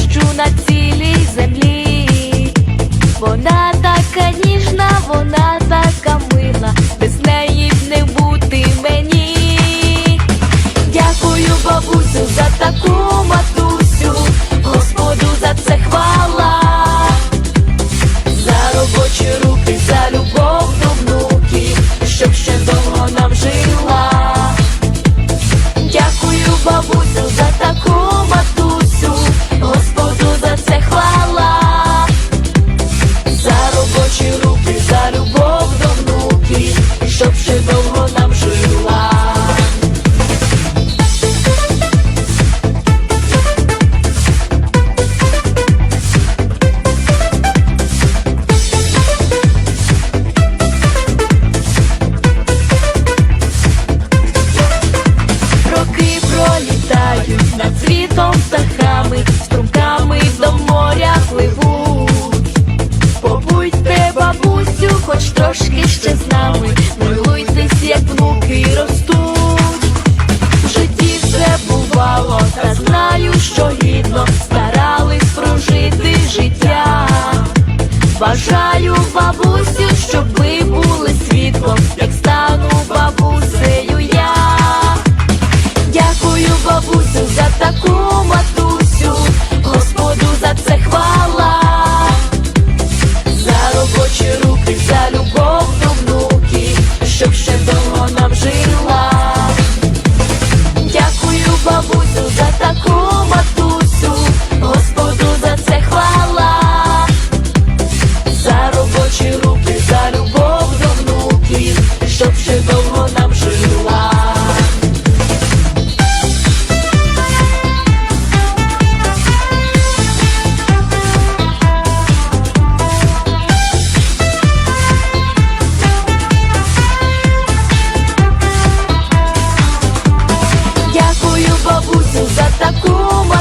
найкращу на цілій землі. Вона така ніжна, вона така мила, без неї б не бути мені. Дякую, бабусю, за таку матусю, Господу за це хвала, за робочі руки, за любов до внуків, щоб ще довго нам жила. Дякую, бабусю, птахами, струмками до моря пливуть. Побудьте, бабусю, хоч трошки ще з нами, милуйтесь, як внуки ростуть. В житті все бувало, та знаю, що гідно старались прожити життя. Бажаю бабусю, щоб ви були світлом, як стану воно вжила. Акума.